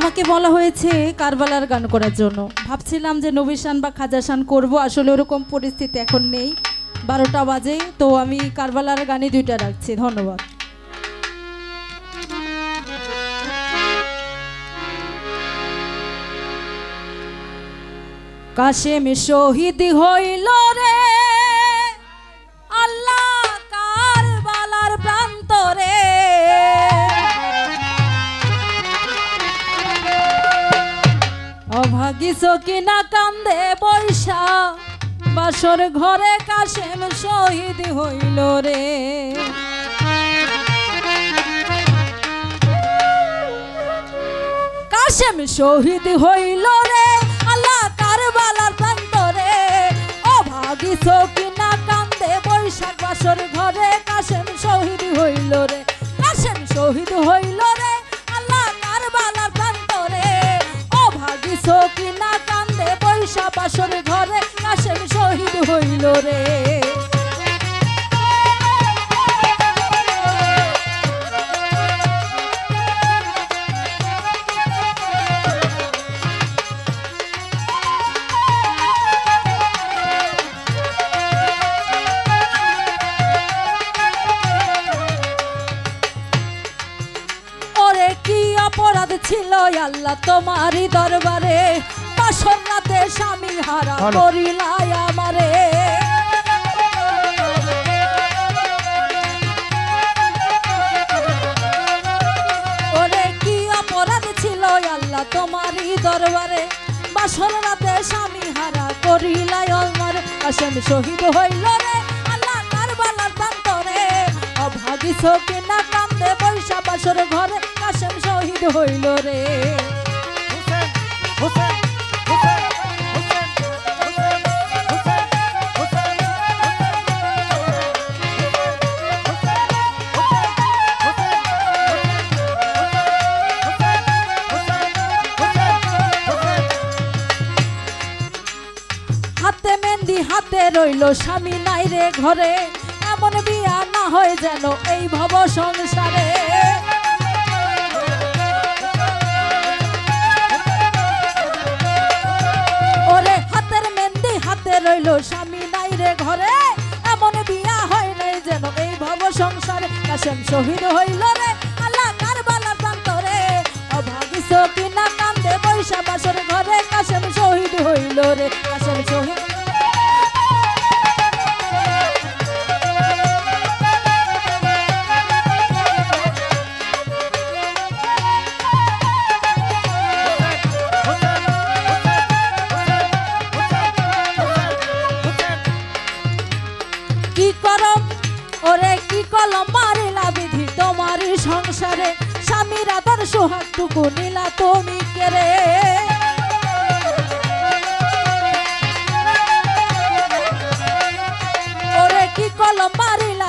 আমাকে বলা হয়েছে কারবালার গান করার জন্য। ভাবছিলাম যে নবিশান বা খাজাসান করব, আসলে ওরকম পরিস্থিতি এখন নেই। বারোটা বাজে, তো আমি কারবালার গানে দুইটা রাখছি। ধন্যবাদ। কাশেম শহীদ হইল রে অভাগিস কিনা কান্দে বৈশা? বাসর ঘরে কাশেম শহীদ হইল রে। কাশেম শহীদ হইল রে, আল্লাহ তার কারবালার প্রান্তরে অভাগিস কিনা কান্দে বৈশাখ, বাসর ঘরে কাশেম শহীদ হইল রে। কাশেম শহীদ হইল হইল রে। অপরাধ ছিল আল্লাহ তোমারই দরবারে? রাতে স্বামী হারা। করিলাই আমারে। ওরে কি অপরাধ ছিল আল্লাহ তোমারই দরবারে? বাসর রাতে স্বামী হারা করিলাই আমার। আসেম শহীদ হইল রে আল্লাহ কারবালার প্রান্তরে। অভাগিস কিনা কান্দে বৈশা বাসর ঘরে। কাশেম শহীদ হইল রে। হাতে মেহেন্দি, হাতে রইল স্বামী নাই রে ঘরে। এমন বিয়া না হয় যেন এই ভব সংসারে। ওরে হাতের মেহেন্দি, হাতে রইল স্বামী নাই রে ঘরে। এমন বিয়া হয় নাই যেন এই ভব সংসারে। শহীদ হইল রে, আল্লাহ কারবালা প্রান্তরে। অভাগিস হইল রে কাশেম শহীদ ওরে কি কলম মারিলা বিধি তোমারই সংসারে? স্বামীর আদর সোহাগটুকু নিলা তুমি কেরে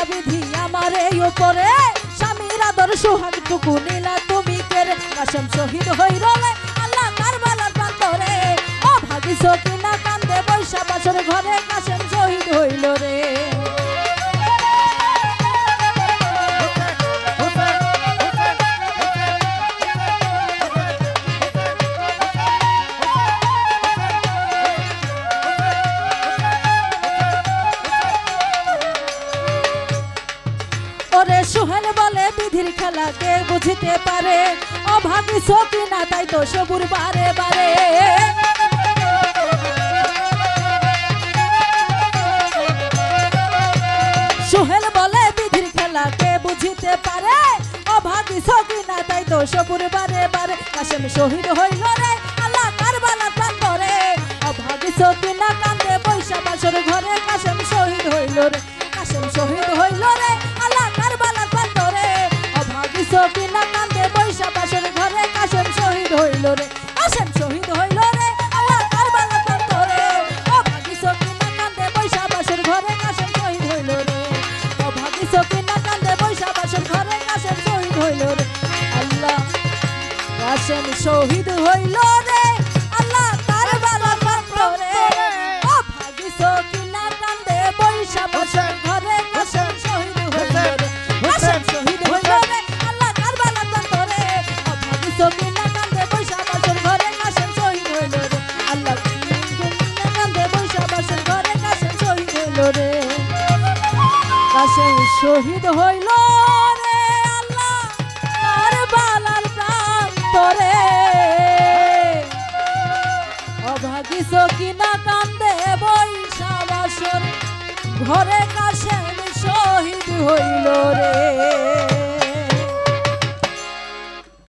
বিধি আমার এই উপরে। স্বামীর আদর সোহাগটুকু নিলা, তুমি কেরে? কাসম শহীদ হইল রে আল্লাহ কারবালার প্রান্তরে। ও ভাবিস কিনা কান্দে বৈশা বাসর ঘরে কাসম সোহেল বলে বিধির খেলা কে বুঝতে পারে? অভাবী সকি না, তাই তো সবুর বারে বারে। সোহেল বলে বিধির খেলা কে বুঝতে পারে? অভাবী সকি না, তাই তো সবুর বারে বারে। কাশেম শহীদ হইল রে অভাগী কান্দে বৈশা বাসর ঘরে কাশেম শহীদ হইল রে। কাশেম শহীদ হইল রে, আল্লাহ কারবালা প্রান্তরে অভাগী সকি না কান্দে বৈশা বাসর ঘরে কাশেম শহীদ হইল রে। অভাগী সকি না কান্দে বৈশা বাসর ঘরে কাশেম শহীদ হইল রে। আল্লাহ কাশেম শহীদ হইল রে। লাশে শহীদ হইল রে আল্লাহ আর বালার প্রান্তরে অভাগী সকিনা কান্দে বৈশা বাসন ঘরে কাশেম শহীদ হইল রে।